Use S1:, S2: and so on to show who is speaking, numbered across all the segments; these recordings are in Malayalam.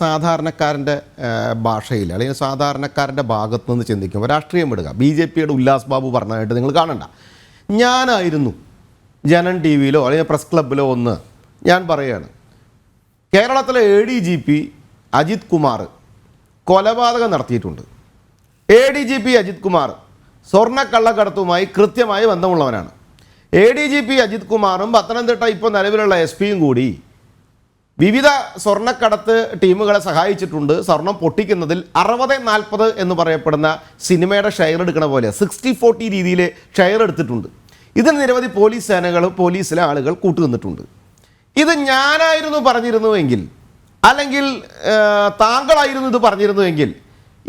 S1: സാധാരണക്കാരന്റെ ഭാഷയിൽ അല്ലെങ്കിൽ സാധാരണക്കാരന്റെ ഭാഗത്തു നിന്ന് ചിന്തിക്കുമ്പോൾ രാഷ്ട്രീയം വിടുക. ബി ജെ പിയുടെ ഉല്ലാസ് ബാബു പറഞ്ഞതായിട്ട് നിങ്ങൾ കാണണ്ട. ഞാനായിരുന്നു ജനൻ ടി വിയിലോ അല്ലെങ്കിൽ പ്രസ് ക്ലബിലോ ഒന്ന് ഞാൻ പറയുകയാണ്. കേരളത്തിലെ A D G P Ajith Kumar കൊലപാതകം നടത്തിയിട്ടുണ്ട്. A D G P Ajith Kumar സ്വർണക്കള്ളക്കടത്തുമായി കൃത്യമായി ബന്ധമുള്ളവനാണ്. A D G P Ajith കുമാറും പത്തനംതിട്ട ഇപ്പോൾ നിലവിലുള്ള എസ് പിയും കൂടി വിവിധ സ്വർണക്കടത്ത് ടീമുകളെ സഹായിച്ചിട്ടുണ്ട്. സ്വർണം പൊട്ടിക്കുന്നതിൽ അറുപത് നാൽപ്പത് എന്ന് പറയപ്പെടുന്ന സിനിമയുടെ ഷെയർ എടുക്കണ പോലെ സിക്സ്റ്റി ഫോർട്ടി രീതിയിൽ ഷെയർ എടുത്തിട്ടുണ്ട്. ഇതിന് നിരവധി പോലീസ് സേനകൾ പോലീസിലെ ആളുകൾ കൂട്ടുനിന്നിട്ടുണ്ട്. ഇത് ഞാനായിരുന്നു പറഞ്ഞിരുന്നുവെങ്കിൽ അല്ലെങ്കിൽ താങ്കളായിരുന്നു ഇത് പറഞ്ഞിരുന്നുവെങ്കിൽ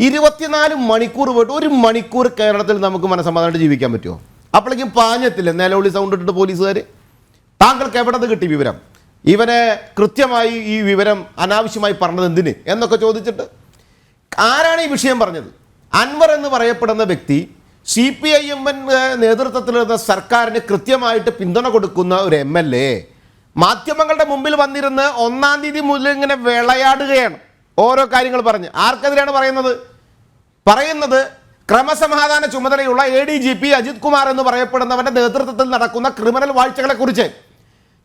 S1: ഇരുപത്തിനാല് മണിക്കൂർ പോയിട്ട് ഒരു മണിക്കൂർ കേരളത്തിൽ നമുക്ക് മനസ്സമാധാനമായിട്ട് ജീവിക്കാൻ പറ്റുമോ? അപ്പോഴേക്കും പാഞ്ഞത്തില്ല? നിലവിളി സൗണ്ട് ഇട്ടിട്ട് പോലീസുകാർ താങ്കൾക്ക് എവിടെ നിന്ന് കിട്ടി വിവരം? ഇവനെ കൃത്യമായി ഈ വിവരം അനാവശ്യമായി പറഞ്ഞത് എന്തിന് എന്നൊക്കെ ചോദിച്ചിട്ട് ആരാണ് ഈ വിഷയം പറഞ്ഞത്? അൻവർ എന്ന് പറയപ്പെടുന്ന വ്യക്തി സി പി ഐ എം നേതൃത്വത്തിലിരുന്ന സർക്കാരിന് കൃത്യമായിട്ട് പിന്തുണ കൊടുക്കുന്ന ഒരു എം എൽ എ മാധ്യമങ്ങളുടെ മുമ്പിൽ വന്നിരുന്ന് ഒന്നാം തീയതി മുതൽ ഇങ്ങനെ വിളയാടുകയാണ്. ഓരോ കാര്യങ്ങൾ പറഞ്ഞ്. ആർക്കെതിരെയാണ് പറയുന്നത്? പറയുന്നത് ക്രമസമാധാന ചുമതലയുള്ള A D G P Ajith Kumar എന്ന് പറയപ്പെടുന്നവന്റെ നേതൃത്വത്തിൽ നടക്കുന്ന ക്രിമിനൽ വാഴ്ചകളെ കുറിച്ച്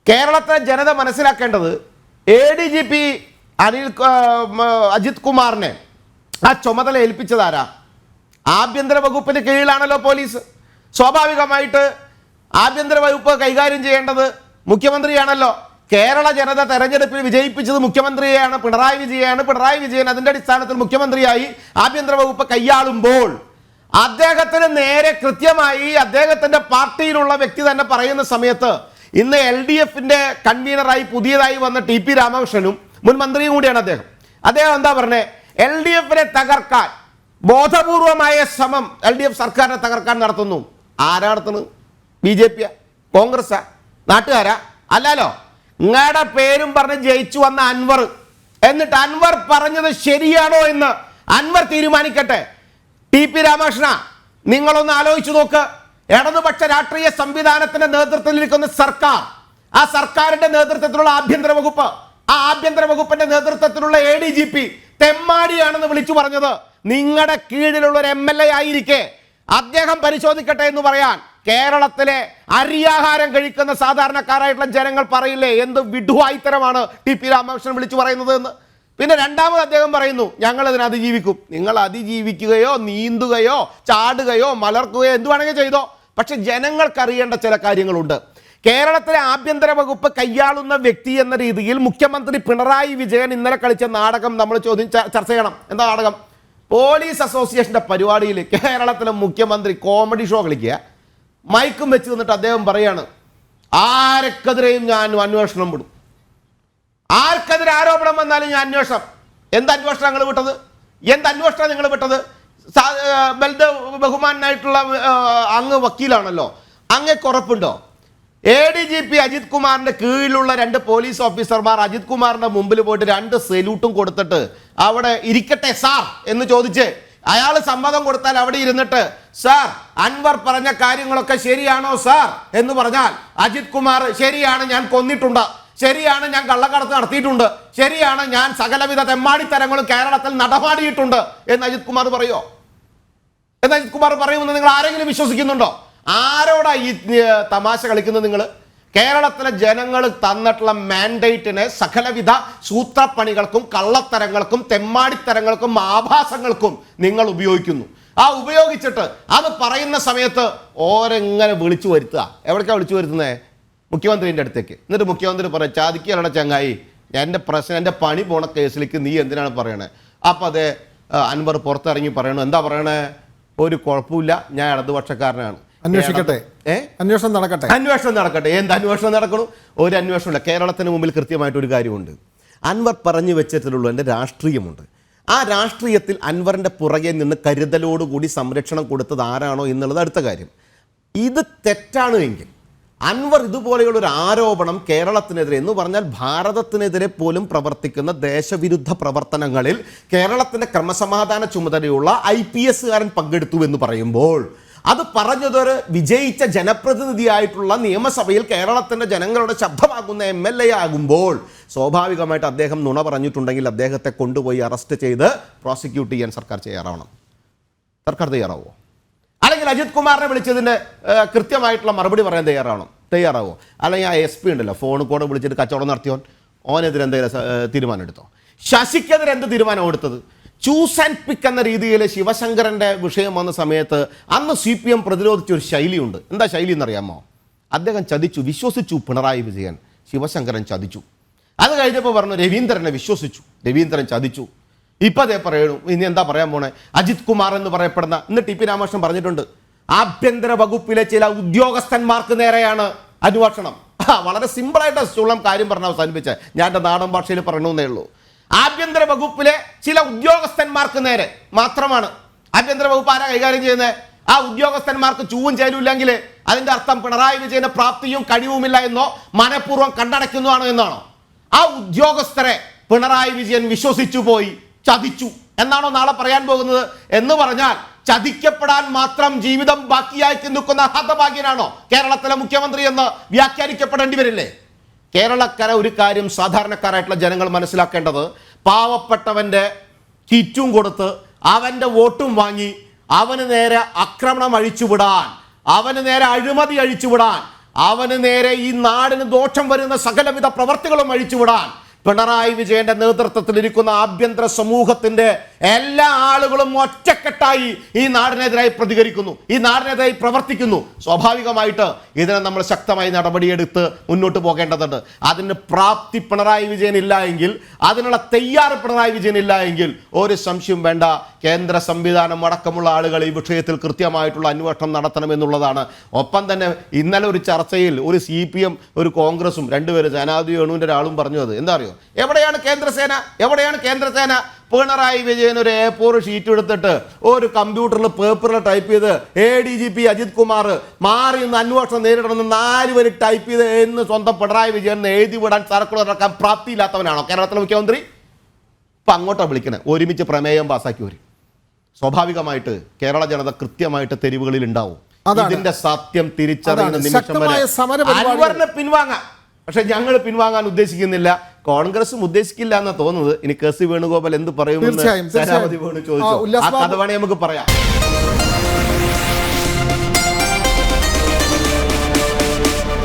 S1: കേരളത്തിലെ ജനത മനസ്സിലാക്കേണ്ടത് A D G P Anil Ajith കുമാറിനെ ആ ചുമതല ഏൽപ്പിച്ചതാരാ ആഭ്യന്തര വകുപ്പിന് കീഴിലാണല്ലോ പോലീസ്. സ്വാഭാവികമായിട്ട് ആഭ്യന്തര വകുപ്പ് കൈകാര്യം ചെയ്യേണ്ടത് മുഖ്യമന്ത്രിയാണല്ലോ. കേരള ജനത തെരഞ്ഞെടുപ്പിൽ വിജയിപ്പിച്ചത് മുഖ്യമന്ത്രിയെയാണ് പിണറായി വിജയനാണ് പിണറായി വിജയൻ അതിന്റെ അടിസ്ഥാനത്തിൽ മുഖ്യമന്ത്രിയായി ആഭ്യന്തര വകുപ്പ് കൈയാളുമ്പോൾ അദ്ദേഹത്തിന് നേരെ കൃത്യമായി അദ്ദേഹത്തിന്റെ പാർട്ടിയിലുള്ള വ്യക്തി തന്നെ പറയുന്ന സമയത്ത് ഇന്ന് എൽ ഡി എഫിന്റെ കൺവീനറായി പുതിയതായി വന്ന ടി പി രാമകൃഷ്ണനും മുൻ മന്ത്രിയും കൂടിയാണ് അദ്ദേഹം. അദ്ദേഹം എന്താ പറഞ്ഞേ? എൽ ഡി എഫിനെ തകർക്കാൻ ബോധപൂർവമായ ശ്രമം എൽ ഡി എഫ് സർക്കാരിനെ തകർക്കാൻ നടത്തുന്നു. ആരാ നടത്തുന്നത്? ബി ജെ പിയാ? കോൺഗ്രസ്സാ? നാട്ടുകാരാ? അല്ലല്ലോ നിങ്ങളുടെ പേരും പറഞ്ഞ് ജയിച്ചു വന്ന അൻവർ. എന്നിട്ട് അൻവർ പറഞ്ഞത് ശരിയാണോ എന്ന് അൻവർ തീരുമാനിക്കട്ടെ. ടി പി രാമകൃഷ്ണ നിങ്ങളൊന്ന് ആലോചിച്ചു നോക്ക്. ഇടതുപക്ഷ രാഷ്ട്രീയ സംവിധാനത്തിന്റെ നേതൃത്വത്തിൽ നിൽക്കുന്ന സർക്കാർ ആ സർക്കാരിന്റെ നേതൃത്വത്തിലുള്ള ആഭ്യന്തര വകുപ്പ് ആ ആഭ്യന്തര വകുപ്പിന്റെ നേതൃത്വത്തിലുള്ള എ ഡി ജി പി തെമ്മാടിയാണെന്ന് വിളിച്ചു പറഞ്ഞത്. നിങ്ങളുടെ കീഴിലുള്ള ഒരു എം എൽ എ ആയിരിക്കെ. അദ്ദേഹം പരിശോധിക്കട്ടെ എന്ന് പറയാൻ കേരളത്തിലെ അരിയാഹാരം കഴിക്കുന്ന സാധാരണക്കാരായിട്ടുള്ള ജനങ്ങൾ പറയില്ലേ എന്ത് വിഡുവായിത്തരമാണ് ടി പി രാമകൃഷ്ണൻ വിളിച്ചു പറയുന്നത് എന്ന്. പിന്നെ രണ്ടാമത് അദ്ദേഹം പറയുന്നു ഞങ്ങൾ ഇതിനെ അതിജീവിക്കും. നിങ്ങൾ അതിജീവിക്കുകയോ നീന്തുകയോ ചാടുകയോ മലർക്കുകയോ എന്ത് വേണമെങ്കിൽ ചെയ്തോ. പക്ഷെ ജനങ്ങൾക്കറിയേണ്ട ചില കാര്യങ്ങളുണ്ട്. കേരളത്തിലെ ആഭ്യന്തര വകുപ്പ് കൈയാളുന്ന വ്യക്തി എന്ന രീതിയിൽ മുഖ്യമന്ത്രി പിണറായി വിജയൻ ഇന്നലെ കളിച്ച നാടകം നമ്മൾ ചോദ്യം ചർച്ച ചെയ്യണം. എന്താ നാടകം? പോലീസ് അസോസിയേഷന്റെ പരിപാടിയിൽ കേരളത്തിലെ മുഖ്യമന്ത്രി കോമഡി ഷോ കളിക്കുക. മൈക്കും വെച്ച് നിന്നിട്ട് അദ്ദേഹം പറയാണ് ആർക്കെതിരെയും ഞാൻ അന്വേഷണം വിടും. ആർക്കെതിരെ ആരോപണം വന്നാലും ഞാൻ അന്വേഷണം. എന്ത് അന്വേഷണം നിങ്ങൾ വിട്ടത്? എന്ത് അന്വേഷണം നിങ്ങൾ വിട്ടത്? സാ- ആ, ബൽദ ബഹുമാനായിട്ടുള്ള അങ്ങ് വക്കീലാണല്ലോ. അങ്ങ് കുറപ്പുണ്ടോ? A D G P Ajith കുമാറിന്റെ കീഴിലുള്ള രണ്ട് പോലീസ് ഓഫീസർമാർ അജിത് കുമാറിന്റെ മുമ്പിൽ പോയിട്ട് രണ്ട് സല്യൂട്ടും കൊടുത്തിട്ട് അവിടെ ഇരിക്കട്ടെ സാർ എന്ന് ചോദിച്ച് അയാൾ സമ്മതം കൊടുത്താൽ അവിടെ ഇരുന്നിട്ട് സാർ അൻവർ പറഞ്ഞ കാര്യങ്ങളൊക്കെ ശരിയാണോ സാർ? എന്ന് പറഞ്ഞാൽ അജിത് കുമാർ ശരിയാണ് ഞാൻ കൊന്നിട്ടുണ്ട്. ശരിയാണ് ഞാൻ കള്ളക്കടത്ത് നടത്തിയിട്ടുണ്ട്. ശരിയാണ് ഞാൻ സകലവിധ തെമ്മാടിത്തരങ്ങളും കേരളത്തിൽ നടപാടിയിട്ടുണ്ട് എന്ന് അജിത് കുമാർ പറയോ? എന്ന് അജിത് കുമാർ പറയുമെന്ന് നിങ്ങൾ ആരെങ്കിലും വിശ്വസിക്കുന്നുണ്ടോ? ആരോടാ ഈ തമാശ കളിക്കുന്നത് നിങ്ങൾ കേരളത്തിലെ ജനങ്ങൾ തന്നിട്ടുള്ള മാൻഡേറ്റിനെ സകലവിധ സൂത്രപ്പണികൾക്കും കള്ളത്തരങ്ങൾക്കും തെമ്മാടിത്തരങ്ങൾക്കും ആഭാസങ്ങൾക്കും നിങ്ങൾ ഉപയോഗിക്കുന്നു. ആ ഉപയോഗിച്ചിട്ട് അത് പറയുന്ന സമയത്ത് ഓരെങ്ങനെ വിളിച്ചു വരുത്തുക? എവിടേക്കാണ് വിളിച്ചു വരുത്തുന്നത് മുഖ്യമന്ത്രിന്റെ അടുത്തേക്ക്. എന്നിട്ട് മുഖ്യമന്ത്രി പറയാം ചാതിക്കലട ചങ്ങായി എന്റെ പ്രശ്നം എന്റെ പണി പോണ കേസിലേക്ക് നീ എന്തിനാണ് പറയണേ? അപ്പം അതെ അൻവർ പുറത്തിറങ്ങി പറയണു. എന്താ പറയണേ? ഒരു കുഴപ്പമില്ല. ഞാൻ ഇടതുപക്ഷക്കാരനാണ്.
S2: അന്വേഷിക്കട്ടെ. അന്വേഷണം നടക്കട്ടെ.
S1: അന്വേഷണം നടക്കട്ടെ. എന്ത് അന്വേഷണം നടക്കണം? ഒരു അന്വേഷണമില്ല. കേരളത്തിന് മുമ്പിൽ കൃത്യമായിട്ട് ഒരു കാര്യമുണ്ട്. അൻവർ പറഞ്ഞു വെച്ചിട്ടുള്ളൂ എന്റെ രാഷ്ട്രീയമുണ്ട്. ആ രാഷ്ട്രീയത്തിൽ അൻവറിന്റെ പുറകെ നിന്ന് കരുതലോടുകൂടി സംരക്ഷണം കൊടുത്തത് ആരാണോ എന്നുള്ളത് അടുത്ത കാര്യം. ഇത് തെറ്റാണ് എങ്കിൽ അൻവർ ഇതുപോലെയുള്ള ഒരു ആരോപണം കേരളത്തിനെതിരെ എന്ന് പറഞ്ഞാൽ ഭാരതത്തിനെതിരെ പോലും പ്രവർത്തിക്കുന്ന ദേശവിരുദ്ധ പ്രവർത്തനങ്ങളിൽ കേരളത്തിന്റെ ക്രമസമാധാന ചുമതലയുള്ള ഐ പി എസ്സുകാരൻ പങ്കെടുത്തു എന്ന് പറയുമ്പോൾ അത് പറഞ്ഞതൊരു വിജയിച്ച ജനപ്രതിനിധിയായിട്ടുള്ള നിയമസഭയിൽ കേരളത്തിന്റെ ജനങ്ങളുടെ ശബ്ദമാകുന്ന എം എൽ എ ആകുമ്പോൾ സ്വാഭാവികമായിട്ട് അദ്ദേഹം നുണ പറഞ്ഞിട്ടുണ്ടെങ്കിൽ അദ്ദേഹത്തെ കൊണ്ടുപോയി അറസ്റ്റ് ചെയ്ത് പ്രോസിക്യൂട്ട് ചെയ്യാൻ സർക്കാർ തയ്യാറാവണം. സർക്കാർ തയ്യാറാവോ? അല്ലെങ്കിൽ അജിത് കുമാറിനെ വിളിച്ചതിന്റെ കൃത്യമായിട്ടുള്ള മറുപടി പറയാൻ തയ്യാറാവണം. തയ്യാറാവോ? അല്ലെങ്കിൽ ആ എസ് പി ഉണ്ടല്ലോ ഫോൺ കൂടെ വിളിച്ചിട്ട് കച്ചവടം നടത്തിയോൻ ഓനെതിരെ എന്തെങ്കിലും സ- ഏഹ്, തീരുമാനം എടുത്തോ ശശിക്കെതിരെ എന്ത് തീരുമാനം എടുത്തത്? ചൂസ് ആൻഡ് പിക്ക് എന്ന രീതിയിൽ ശിവശങ്കരന്റെ വിഷയം വന്ന സമയത്ത് അന്ന് സി പി എം പ്രതിരോധിച്ച ഒരു ശൈലിയുണ്ട്. എന്താ ശൈലി എന്നറിയാമോ? അദ്ദേഹം ചതിച്ചു വിശ്വസിച്ചു പിണറായി വിജയൻ. ശിവശങ്കരൻ ചതിച്ചു. അത് കഴിഞ്ഞപ്പോൾ പറഞ്ഞു രവീന്ദ്രനെ വിശ്വസിച്ചു. രവീന്ദ്രൻ ചതിച്ചു. ഇപ്പൊ അതേ പറയണു ഇനി എന്താ പറയാൻ പോണേ? അജിത് കുമാർ എന്ന് പറയപ്പെടുന്ന ഇന്ന് ടി പി രാമകൃഷ്ണൻ പറഞ്ഞിട്ടുണ്ട്. ആഭ്യന്തര വകുപ്പിലെ ചില ഉദ്യോഗസ്ഥന്മാർക്ക് നേരെയാണ് അന്വേഷണം. വളരെ സിമ്പിളായിട്ട് ചുള്ളം കാര്യം പറഞ്ഞ് അവസാനിപ്പിച്ച. ഞാൻ എന്റെ നാടൻ ഭാഷയിൽ പറയണമെന്നേ ഉള്ളൂ. ആഭ്യന്തര വകുപ്പിലെ ചില ഉദ്യോഗസ്ഥന്മാർക്ക് നേരെ മാത്രമാണ്. ആഭ്യന്തര വകുപ്പ് ആരാ കൈകാര്യം ചെയ്യുന്നത് ആ ഉദ്യോഗസ്ഥന്മാർക്ക് ചൂവും ചേരൂല്ലെങ്കിൽ അതിന്റെ അർത്ഥം പിണറായി വിജയന് പ്രാപ്തിയും കഴിവുമില്ല എന്നോ മനഃപൂർവം കണ്ടടയ്ക്കുന്നതാണോ എന്നാണോ? ആ ഉദ്യോഗസ്ഥരെ പിണറായി വിജയൻ വിശ്വസിച്ചു പോയി ചതിച്ചു. എന്നാണോ നാളെ പറയാൻ പോകുന്നത്? എന്ന് പറഞ്ഞാൽ ചതിക്കപ്പെടാൻ മാത്രം ജീവിതം ബാക്കിയായി നിൽക്കുന്ന ഹതഭാഗ്യനാണോ കേരളത്തിലെ മുഖ്യമന്ത്രി എന്ന് വ്യാഖ്യാനിക്കപ്പെടേണ്ടി വരില്ലേ? കേരളക്കര ഒരു കാര്യം സാധാരണക്കാരായിട്ടുള്ള ജനങ്ങൾ മനസ്സിലാക്കേണ്ടത് പാവപ്പെട്ടവന്റെ കിറ്റും കൊടുത്ത് അവന്റെ വോട്ടും വാങ്ങി അവന് നേരെ ആക്രമണം അഴിച്ചുവിടാൻ അവന് നേരെ അഴിമതി അഴിച്ചുവിടാൻ അവന് നേരെ ഈ നാടിന് ദോഷം വരുന്ന സകലവിധ പ്രവർത്തികളും അഴിച്ചുവിടാൻ പിണറായി വിജയന്റെ നേതൃത്വത്തിൽ ഇരിക്കുന്ന ആഭ്യന്തര സമൂഹത്തിന്റെ എല്ലാ ആളുകളും ഒറ്റക്കെട്ടായി ഈ നാടിനെതിരായി പ്രതികരിക്കുന്നു ഈ നാടിനെതിരായി പ്രവർത്തിക്കുന്നു. സ്വാഭാവികമായിട്ട് ഇതിനെ നമ്മൾ ശക്തമായി നടപടിയെടുത്ത് മുന്നോട്ട് പോകേണ്ടതുണ്ട്. അതിന് പ്രാപ്തി പിണറായി വിജയൻ ഇല്ല എങ്കിൽ അതിനുള്ള തയ്യാറ് പിണറായി വിജയൻ ഇല്ല എങ്കിൽ ഒരു സംശയം വേണ്ട. കേന്ദ്ര സംവിധാനം അടക്കമുള്ള ആളുകൾ ഈ വിഷയത്തിൽ കൃത്യമായിട്ടുള്ള അന്വേഷണം നടത്തണമെന്നുള്ളതാണ് ഒപ്പം തന്നെ ഇന്നലെ ഒരു ചർച്ചയിൽ ഒരു സി പി എം ഒരു കോൺഗ്രസും രണ്ടുപേരും സേനാധി ഒരാളും പറഞ്ഞു അത്. എന്താ അറിയോ? എവിടെയാണ് കേന്ദ്രസേന? എവിടെയാണ് കേന്ദ്രസേന? പിണറായി വിജയൻ ഒരു എ ഫോർ ഷീറ്റ് എടുത്തിട്ട് ഒരു കമ്പ്യൂട്ടറിൽ പേപ്പറിൽ ടൈപ്പ് ചെയ്ത് A D G P Ajith Kumar മാറി നിന്ന് അന്വേഷണം നേരിടണമെന്ന് നാല് പേര് ടൈപ്പ് ചെയ്ത് എന്ന് സ്വന്തം പിണറായി വിജയൻ എഴുതി വിടാൻ സർക്കുലർ ഇറക്കാൻ പ്രാപ്തിയില്ലാത്തവനാണോ? കേരളത്തിലെ മുഖ്യമന്ത്രി? ഇപ്പം അങ്ങോട്ടാണ് വിളിക്കണേ. ഒരുമിച്ച് പ്രമേയം പാസ്സാക്കി വരും സ്വാഭാവികമായിട്ട് കേരള ജനത കൃത്യമായിട്ട് തെരുവുകളിൽ ഉണ്ടാവും. ഇതിന്റെ സത്യം തിരിച്ചറിയുന്ന നിമിഷം വരെ പിൻവാങ്ങാം. പക്ഷെ ഞങ്ങൾ പിൻവാങ്ങാൻ ഉദ്ദേശിക്കുന്നില്ല. കോൺഗ്രസും ഉദ്ദേശിക്കില്ല എന്ന് തോന്നുന്നത്. ഇനി കെ സി വേണുഗോപാൽ എന്ത് പറയുമെന്ന്. സേനാപതി വേണു ചോദിച്ചു.
S2: ആ,
S1: കഥ വേണേ നമുക്ക് പറയാം.